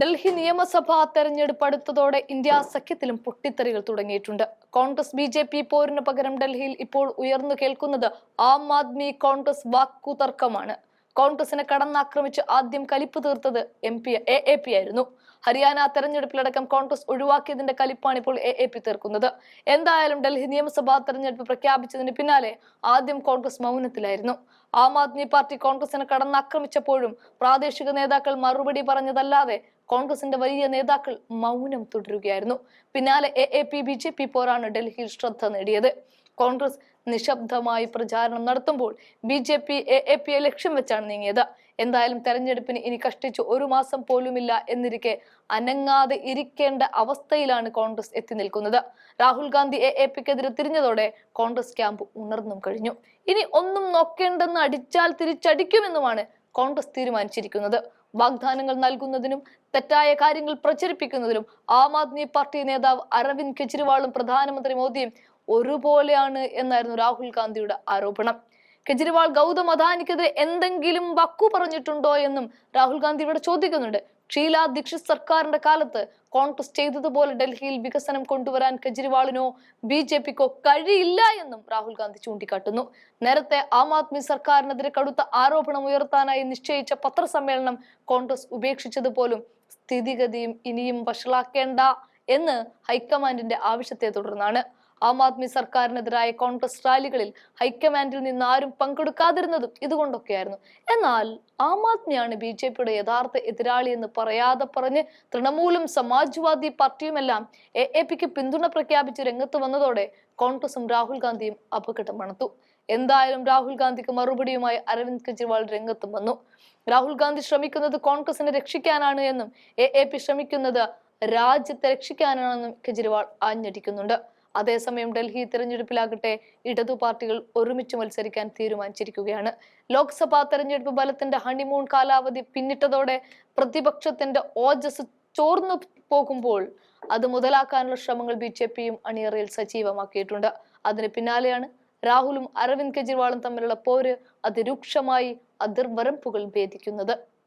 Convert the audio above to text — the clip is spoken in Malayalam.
ഡൽഹി നിയമസഭാ തെരഞ്ഞെടുപ്പ് അടുത്തതോടെ ഇന്ത്യ സഖ്യത്തിലും പൊട്ടിത്തെറികൾ തുടങ്ങിയിട്ടുണ്ട്. കോൺഗ്രസ് ബി ജെ പി പോരിന് പകരം ഡൽഹിയിൽ ഇപ്പോൾ ഉയർന്നു കേൾക്കുന്നത് ആം ആദ്മി കോൺഗ്രസ് വാക്കുതർക്കമാണ്. കോൺഗ്രസിനെ കടന്നാക്രമിച്ച് ആദ്യം കലിപ്പ് തീർത്തത് M P A A P ആയിരുന്നു. ഹരിയാന തെരഞ്ഞെടുപ്പിലടക്കം കോൺഗ്രസ് ഒഴിവാക്കിയതിന്റെ കലിപ്പാണ് ഇപ്പോൾ എ എ പി തീർക്കുന്നത്. എന്തായാലും ഡൽഹി നിയമസഭാ തെരഞ്ഞെടുപ്പ് പ്രഖ്യാപിച്ചതിന് പിന്നാലെ ആദ്യം കോൺഗ്രസ് മൗനത്തിലായിരുന്നു. ആം ആദ്മി പാർട്ടി കോൺഗ്രസിനെ കടന്നാക്രമിച്ചപ്പോഴും പ്രാദേശിക നേതാക്കൾ മറുപടി പറഞ്ഞതല്ലാതെ കോൺഗ്രസിന്റെ വലിയ നേതാക്കൾ മൗനം തുടരുകയായിരുന്നു. പിന്നാലെ A A P B J P പോരാണ് ഡൽഹിയിൽ ശ്രദ്ധ നേടിയത്. കോൺഗ്രസ് നിശബ്ദമായി പ്രചാരണം നടത്തുമ്പോൾ B J P A A പിയെ ലക്ഷ്യം വെച്ചാണ് നീങ്ങിയത്. എന്തായാലും തെരഞ്ഞെടുപ്പിന് ഇനി കഷ്ടിച്ച് ഒരു മാസം പോലുമില്ല എന്നിരിക്കെ അനങ്ങാതെ ഇരിക്കേണ്ട അവസ്ഥയിലാണ് കോൺഗ്രസ് എത്തി നിൽക്കുന്നത്. രാഹുൽ ഗാന്ധി എ എ പിക്കെതിരെ തിരിഞ്ഞതോടെ കോൺഗ്രസ് ക്യാമ്പ് ഉണർന്നും കഴിഞ്ഞു. ഇനി ഒന്നും നോക്കേണ്ടെന്ന് അടിച്ചാൽ തിരിച്ചടിക്കുമെന്നുമാണ് കോൺഗ്രസ് തീരുമാനിച്ചിരിക്കുന്നത്. വാഗ്ദാനങ്ങൾ നൽകുന്നതിനും തെറ്റായ കാര്യങ്ങൾ പ്രചരിപ്പിക്കുന്നതിനും ആം ആദ്മി പാർട്ടി നേതാവ് അരവിന്ദ് കെജ്രിവാളും പ്രധാനമന്ത്രി മോദിയും ഒരുപോലെയാണ് എന്നായിരുന്നു രാഹുൽ ഗാന്ധിയുടെ ആരോപണം. കെജ്രിവാൾ ഗൗതം അദാനിക്കെതിരെ എന്തെങ്കിലും വക്കു പറഞ്ഞിട്ടുണ്ടോ എന്നും രാഹുൽ ഗാന്ധി ഇവിടെ ചോദിക്കുന്നുണ്ട്. ഷീല ദീക്ഷിത് സർക്കാരിന്റെ കാലത്ത് കോൺഗ്രസ് ചെയ്തതുപോലെ ഡൽഹിയിൽ വികസനം കൊണ്ടുവരാൻ കെജ്രിവാളിനോ ബി ജെ പിക്കോ കഴിയില്ല എന്നും രാഹുൽ ഗാന്ധി ചൂണ്ടിക്കാട്ടുന്നു. നേരത്തെ ആം ആദ്മി സർക്കാരിനെതിരെ കടുത്ത ആരോപണം ഉയർത്താനായി നിശ്ചയിച്ച പത്രസമ്മേളനം കോൺഗ്രസ് ഉപേക്ഷിച്ചത് പോലും സ്ഥിതിഗതിയും ഇനിയും വഷളാക്കേണ്ട എന്ന് ഹൈക്കമാൻഡിന്റെ ആവശ്യത്തെ തുടർന്നാണ്. ആം ആദ്മി സർക്കാരിനെതിരായ കോൺഗ്രസ് റാലികളിൽ ഹൈക്കമാൻഡിൽ നിന്ന് ആരും പങ്കെടുക്കാതിരുന്നതും ഇതുകൊണ്ടൊക്കെയായിരുന്നു. എന്നാൽ ആം ആദ്മിയാണ് ബി ജെ പിയുടെ യഥാർത്ഥ എതിരാളി എന്ന് പറയാതെ പറഞ്ഞ് തൃണമൂലും സമാജ്വാദി പാർട്ടിയുമെല്ലാം എ എ പിക്ക് പിന്തുണ പ്രഖ്യാപിച്ച് രംഗത്ത് വന്നതോടെ കോൺഗ്രസും രാഹുൽ ഗാന്ധിയും അപകടം മണത്തു. എന്തായാലും രാഹുൽ ഗാന്ധിക്ക് മറുപടിയുമായി അരവിന്ദ് കെജ്രിവാൾ രംഗത്തും വന്നു. രാഹുൽ ഗാന്ധി ശ്രമിക്കുന്നത് കോൺഗ്രസിനെ രക്ഷിക്കാനാണ് എന്നും എ എ പി ശ്രമിക്കുന്നത് രാജ്യത്തെ രക്ഷിക്കാനാണെന്നും കെജ്രിവാൾ ആഞ്ഞടിക്കുന്നുണ്ട്. അതേസമയം ഡൽഹി തെരഞ്ഞെടുപ്പിലാകട്ടെ ഇടതു പാർട്ടികൾ ഒരുമിച്ച് മത്സരിക്കാൻ തീരുമാനിച്ചിരിക്കുകയാണ്. ലോക്സഭാ തെരഞ്ഞെടുപ്പ് ബലത്തിന്റെ ഹണിമൂൺ കാലാവധി പിന്നിട്ടതോടെ പ്രതിപക്ഷത്തിന്റെ ഓജസ് ചോർന്നു പോകുമ്പോൾ അത് മുതലാക്കാനുള്ള ശ്രമങ്ങൾ ബി ജെ പിയും അണിയറയിൽ സജീവമാക്കിയിട്ടുണ്ട്. അതിന് പിന്നാലെയാണ് രാഹുലും അരവിന്ദ് കെജ്രിവാളും തമ്മിലുള്ള പോര് അതിരൂക്ഷമായി അതിർവരമ്പുകൾ ഭേദിക്കുന്നത്.